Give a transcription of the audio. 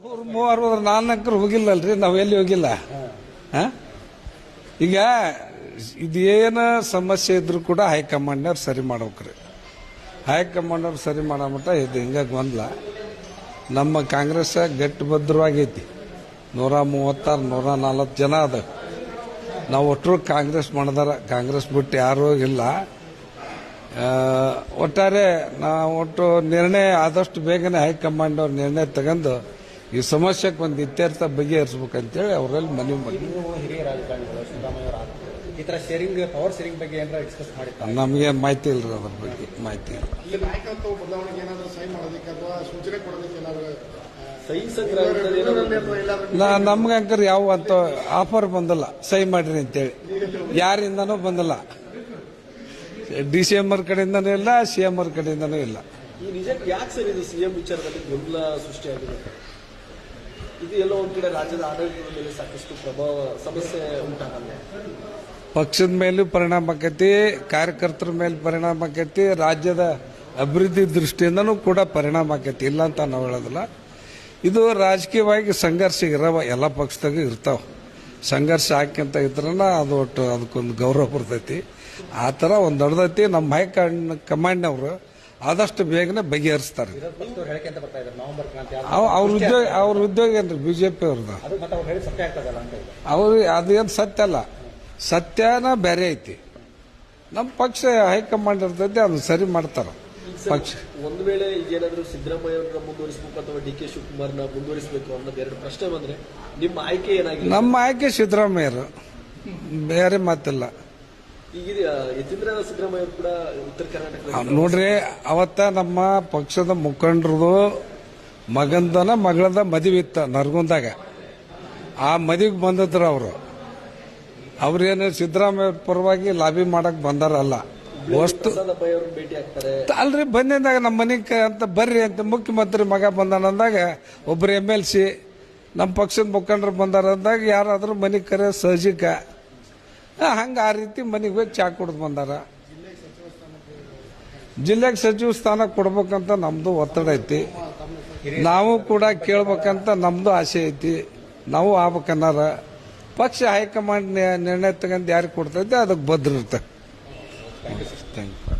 ಅವ್ರು ಮೂವರು ನಾಲ್ಕರು ಹೋಗಿಲ್ಲಲ್ರಿ, ನಾವು ಎಲ್ಲಿ ಹೋಗಿಲ್ಲ? ಈಗ ಇದೇನ ಸಮಸ್ಯೆ ಇದ್ರು ಕೂಡ ಹೈಕಮಾಂಡ್ನವ್ರು ಸರಿ ಮಾಡ್ಬೇಕ್ರಿ. ಹೈಕಮಾಂಡ್ನವ್ರು ಸರಿ ಮಾಡೋ ಮಟ್ಟ ಇದು ಹಿಂಗ ಗೊಂದಲ ನಮ್ಮ ಕಾಂಗ್ರೆಸ್ ಗಟ್ಟಿ ಭದ್ರವಾಗೈತಿ ನೂರ ಮೂವತ್ತಾರು, ನೂರ ನಲವತ್ತು ಜನ ಅದ. ನಾವು ಒಟ್ಟರು ಕಾಂಗ್ರೆಸ್ ಮಾಡಿದಾರ. ಕಾಂಗ್ರೆಸ್ ಬಿಟ್ಟು ಯಾರೂ ಇಲ್ಲ ಒಟ್ಟಾರೆ ನಾವು ಒಟ್ಟು ನಿರ್ಣಯ ಆದಷ್ಟು ಬೇಗನೆ ಹೈಕಮಾಂಡ್ ಅವ್ರ ನಿರ್ಣಯ ತಗೊಂಡು ಈ ಸಮಸ್ಯೆಗೆ ಒಂದು ಇತ್ಯರ್ಥ ಬಗೆಹರಿಸ್ಬೇಕಂತೇಳಿ ಅವರಲ್ಲಿ ಮನವಿ ಮಾಡಿ. ನೀವು ಹಿರಿಯ ರಾಜಕಾರಣಿಗಳು ಸಿದ್ದರಾಮಯ್ಯ ಅವರ ಈ ತರ ಶೇರಿಂಗ್ ಪವರ್ ಶೇರಿಂಗ್ ಬಗ್ಗೆ ಏನಾರ ಡಿಸ್ಕಸ್ ಮಾಡಿದ್ದಾರೆ ನಮಗೆ ಮಾಹಿತಿ ಇಲ್ಲ ಅದ್ರ ಬಗ್ಗೆ ಮಾಹಿತಿ ಇಲ್ಲ. ಇಲ್ಲಿ ನಾಯಕತ್ವ ಬದಲಾವಣೆಗೆ ಏನಾದರೂ ಸಹಿ ಮಾಡೋದಕ್ಕೆ ಅಥವಾ ಸೂಚನೆ ಕೊಡೋದಕ್ಕೆ ಏನಾದರೂ ಸಹಿ ಸಂಗ್ರಹ ನಾ ನಮ್ಗೆ ಅಂಕರ್ ಯಾವ ಅಂತ ಆಫರ್ ಬಂದಿಲ್ಲ ಸಹಿ ಮಾಡ್ರಿ ಅಂತೇಳಿ. ಯಾರಿಂದನೂ ಬಂದಿಲ್ಲ. ಡಿ ಸಿ ಎಂ ಆರ್ ಕಡೆಯಿಂದನೂ ಇಲ್ಲ ಸಿ ಎಂ ಆರ್ ಕಡೆಯಿಂದನೂ ಇಲ್ಲ. ಈ ನಿಜಕ್ಕೆ ಯಾಕೆ ಸರ್ ಇದು ಸಿಎಂ ವಿಚಾರದಲ್ಲಿ ಗೊಂದಲ ಸೃಷ್ಟಿಯಾಗಿದೆ? ಇದು ಎಲ್ಲ ಒಂದ್ ರಾಜ್ಯದ ಆಡಳಿತದ ಮೇಲೆ ಸಾಕಷ್ಟು ಪ್ರಭಾವ, ಸಮಸ್ಯೆ ಉಂಟಾಗಲ್ಲ ಪಕ್ಷದ ಮೇಲೂ ಪರಿಣಾಮ ಆಕೈತಿ, ಕಾರ್ಯಕರ್ತರ ಮೇಲೆ ಪರಿಣಾಮ ಆಕೈತಿ, ರಾಜ್ಯದ ಅಭಿವೃದ್ಧಿ ದೃಷ್ಟಿಯಿಂದನೂ ಕೂಡ ಪರಿಣಾಮ ಆಕೈತಿ. ಇಲ್ಲ ಅಂತ ನಾವು ಹೇಳೋದಿಲ್ಲ. ಇದು ರಾಜಕೀಯವಾಗಿ ಸಂಘರ್ಷ ಇರವ ಎಲ್ಲ ಪಕ್ಷದಾಗ ಇರ್ತಾವ. ಸಂಘರ್ಷ ಹಾಕ್ಯಂತ ಇದ್ರನ ಅದು ಒಟ್ಟು ಅದಕ್ಕೊಂದು ಗೌರವ ಬರ್ತೈತಿ. ಆ ಥರ ಒಂದು ದೊಡ್ಡದೈತಿ ನಮ್ಮ ಹೈಕಮಾಂಡ್, ಕಮಾಂಡ್ನವರು ಆದಷ್ಟು ಬೇಗನೆ ಬಗೆಹರಿಸ್ತಾರೆ. ಅವ್ರ ಉದ್ಯೋಗ ಅವ್ರ ಉದ್ಯೋಗ ಏನ್ರಿ? ಬಿಜೆಪಿ ಅವ್ರದ್ದು. ಅದು ಮತ್ತೆ ಅವ್ರು ಹೇಳಿ ಸತ್ಯ ಆಗ್ತದಲ್ಲ ಅಂತ ಇದೆ ಅವ್ರು ಅದೇನು ಸತ್ಯ ಅಲ್ಲ. ಸತ್ಯನ ಬೇರೆ ಐತಿ. ನಮ್ಮ ಪಕ್ಷ ಹೈಕಮಾಂಡ್ ಇರ್ತೈತಿ ಅದನ್ನ ಸರಿ ಮಾಡ್ತಾರ. ಪಕ್ಷ. ಒಂದು ವೇಳೆ ಈಗೇನಾದ್ರೂ ಸಿದ್ದರಾಮಯ್ಯ ಅವರನ್ನ ಮುಂದುವರಿಸಬೇಕು ಅಥವಾ ಡಿ ಕೆ ಶಿವಕುಮಾರ್ನ ಮುಂದುವರಿಸಬೇಕು ಅನ್ನೋದು ಎರಡು ಪ್ರಶ್ನೆ ಬಂದ್ರೆ ನಿಮ್ಮ ಆಯ್ಕೆ ಏನಾಗಿದೆ? ನಮ್ಮ ಆಯ್ಕೆ ಸಿದ್ದರಾಮಯ್ಯರು. ಬೇರೆ ಮಾತಿಲ್ಲ. ನೋಡ್ರಿ ಅವತ್ತ ನಮ್ಮ ಪಕ್ಷದ ಮುಖಂಡರದು ಮಗಂದನ ಮಗಳದ ಮದುವೆ ಇತ್ತ ನರಗುಂದಾಗ. ಆ ಮದುವೆಗೆ ಬಂದಿದ್ರು ಅವರು. ಅವ್ರೇನು ಸಿದ್ದರಾಮಯ್ಯ ಪರವಾಗಿ ಲಾಬಿ ಮಾಡಕ್ ಬಂದಾರಲ್ಲ. ಅಷ್ಟು ಅಲ್ರಿ ಬಂದಿದ್ದಾಗ ನಮ್ಮ ಮನೆಗೆ ಅಂತ ಬರ್ರಿ ಅಂತ ಮುಖ್ಯಮಂತ್ರಿ ಮಗ ಬಂದಾನಂದಾಗ ಒಬ್ರು ಎಂ ಎಲ್ ಸಿ ನಮ್ಮ ಪಕ್ಷದ ಮುಖಂಡರು ಬಂದಾರ ಅಂದಾಗ ಯಾರಾದರೂ ಮನೆ ಕರೆ ಸಹಜಿಕ ಹಂಗೆ ಆ ರೀತಿ ಮನೆಗೆ ಹೋಗಿ ಚಾ ಕುಡ್ದು ಬಂದಾರ. ಜಿಲ್ಲೆಗೆ ಸಚಿವ ಸ್ಥಾನ ಕೊಡ್ಬೇಕಂತ ನಮ್ದು ಒತ್ತಡ ಐತಿ. ನಾವು ಕೂಡ ಕೇಳ್ಬೇಕಂತ ನಮ್ದು ಆಸೆ ಐತಿ. ನಾವು ಆಗ್ಬೇಕನ್ನಾರ. ಪಕ್ಷ ಹೈಕಮಾಂಡ್ ನಿರ್ಣಯ ತಗೊಂಡು ಯಾರಿಗೆ ಕೊಡ್ತೈತೆ ಅದಕ್ಕೆ ಭದ್ರ ಥ್ಯಾಂಕ್ ಯು